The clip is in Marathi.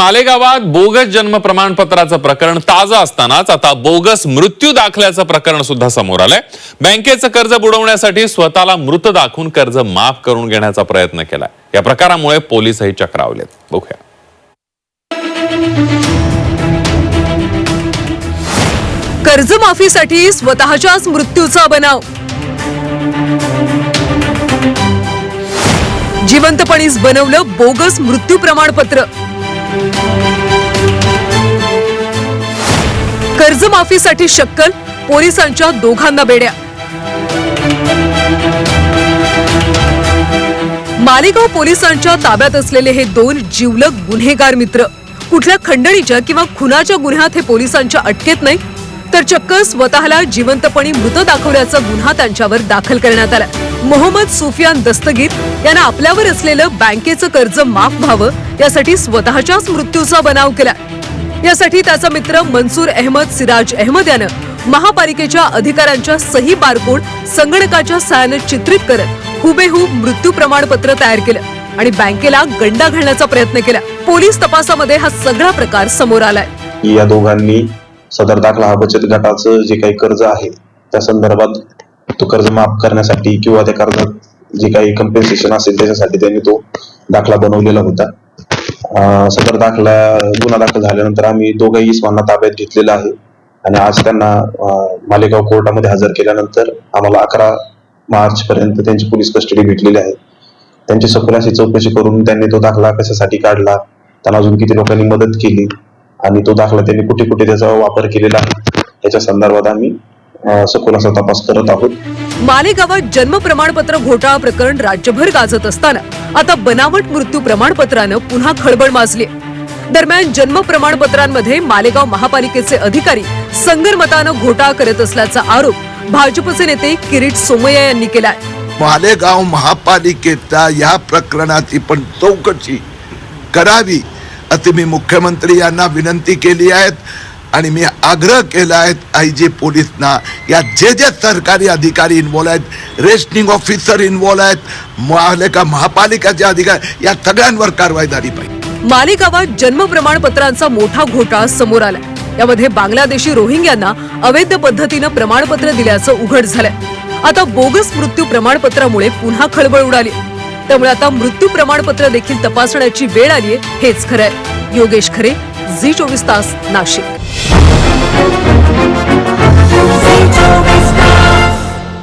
मालेगावात बोगस जन्म प्रमाणपत्राचं प्रकरण ताजं असतानाच आता बोगस मृत्यू दाखल्याचं प्रकरण सुद्धा समोर आलंय. बँकेचं कर्ज बुडवण्यासाठी स्वतःला मृत दाखवून कर्ज माफ करून घेण्याचा प्रयत्न केलाय. या प्रकारामुळे पोलीसही चक्रावलेत. बघूया. कर्जमाफीसाठी स्वतःच्याच मृत्यूचा बनाव. जिवंतपणीच बनवलं बोगस मृत्यू प्रमाणपत्र. कर्जमाफीसाठी शक्कल पोलिसांच्या दोघांना बेड्या. मालेगाव पोलिसांच्या ताब्यात असलेले हे दोन जिवलग गुन्हेगार मित्र कुठल्या खंडणीच्या किंवा खुनाच्या गुन्ह्यात हे पोलिसांच्या अटकेत नाही तर चक्क स्वतःला जिवंतपणी मृत दाखवल्याचा गुन्हा त्यांच्यावर दाखल करण्यात आला. मोहम्मद सुफियान दस्तगीर यांना आपल्यावर असलेलं बँकेचं कर्ज माफ व्हावं यासाठी स्वतःच्याच मृत्यूचा बनाव केला. यासाठी त्याचा मित्र मनसूर अहमद सिराज अहमद यानं महापालिकेच्या अधिकाऱ्यांच्या सही बारकोड संगणकाच्या सहाय्यानं चित्रित करत हुबेहूब मृत्यू प्रमाणपत्र तयार केलं आणि बँकेला गंडा घालण्याचा प्रयत्न केला. पोलीस तपासामध्ये हा सगळा प्रकार समोर आलाय. या दोघांनी सदर दाखला हा बचत गटाचं जे काही कर्ज आहे त्या संदर्भात तो कर्ज माफ करण्यासाठी किंवा त्या कर्जात जे काही कम्पेन्सेशन असेल त्याच्यासाठी त्यांनी तो दाखला बनवलेला होता. सदर दाखला गुन्हा दाखल झाल्यानंतर आम्ही दोघंही इस्मांना ताब्यात घेतलेला आहे. आणि आज त्यांना मालेगाव कोर्टामध्ये हजर केल्यानंतर आम्हाला अकरा मार्च पर्यंत त्यांची पोलीस कस्टडी भेटलेली आहे. त्यांची सखोल अशी चौकशी करून त्यांनी तो दाखला कशासाठी काढला त्यांना अजून किती लोकांनी मदत केली आणि तो दाखला त्यांनी कुठे कुठे त्याचा वापर केलेला आहे याच्या संदर्भात आम्ही अं, सखोल असा तपास करत आहोत. मालेगावात जन्म प्रमाणपत्र घोटाळा प्रकरण राज्यभर गाजत असताना आता बनावट मृत्यू प्रमाणपत्रानं पुन्हा खळबळ माजली दरम्यान जन्म प्रमाणपत्रांमध्ये मालेगाव महापालिकेचे अधिकारी संगरमतानं घोटाळा करत असल्याचा आरोप भाजपचे नेते किरीट सोमय्या यांनी केलाय. मालेगाव महापालिकेच्या या प्रकरणाची पण चौकशी करावी अति मी मुख्यमंत्री यांना विनंती केली आहेत आणि मी आग्रह केला आहेत आय जी पोलीसना. या जे जे सरकारी अधिकारी इन्वॉल्व आहेत रेशनिंग ऑफिसर इन्वॉल्व आहेत महालेखा महापालिकाचे अधिकारी या सगळ्यांवर कारवाई झाली पाहिजे. मालेगावात जन्म प्रमाणपत्रांचा मोठा घोटाळा समोर आला यामध्ये बांगलादेशी रोहिंग्यांना अवैध पद्धतीनं प्रमाणपत्र दिल्याचं उघड झालंय. आता बोगस मृत्यू प्रमाणपत्रामुळे पुन्हा खळबळ उडाली. त्यामुळे आता मृत्यू प्रमाणपत्र देखील तपासण्याची वेळ आहे हेच खरंय. योगेश खरे झी चोवीस तास नाशिक.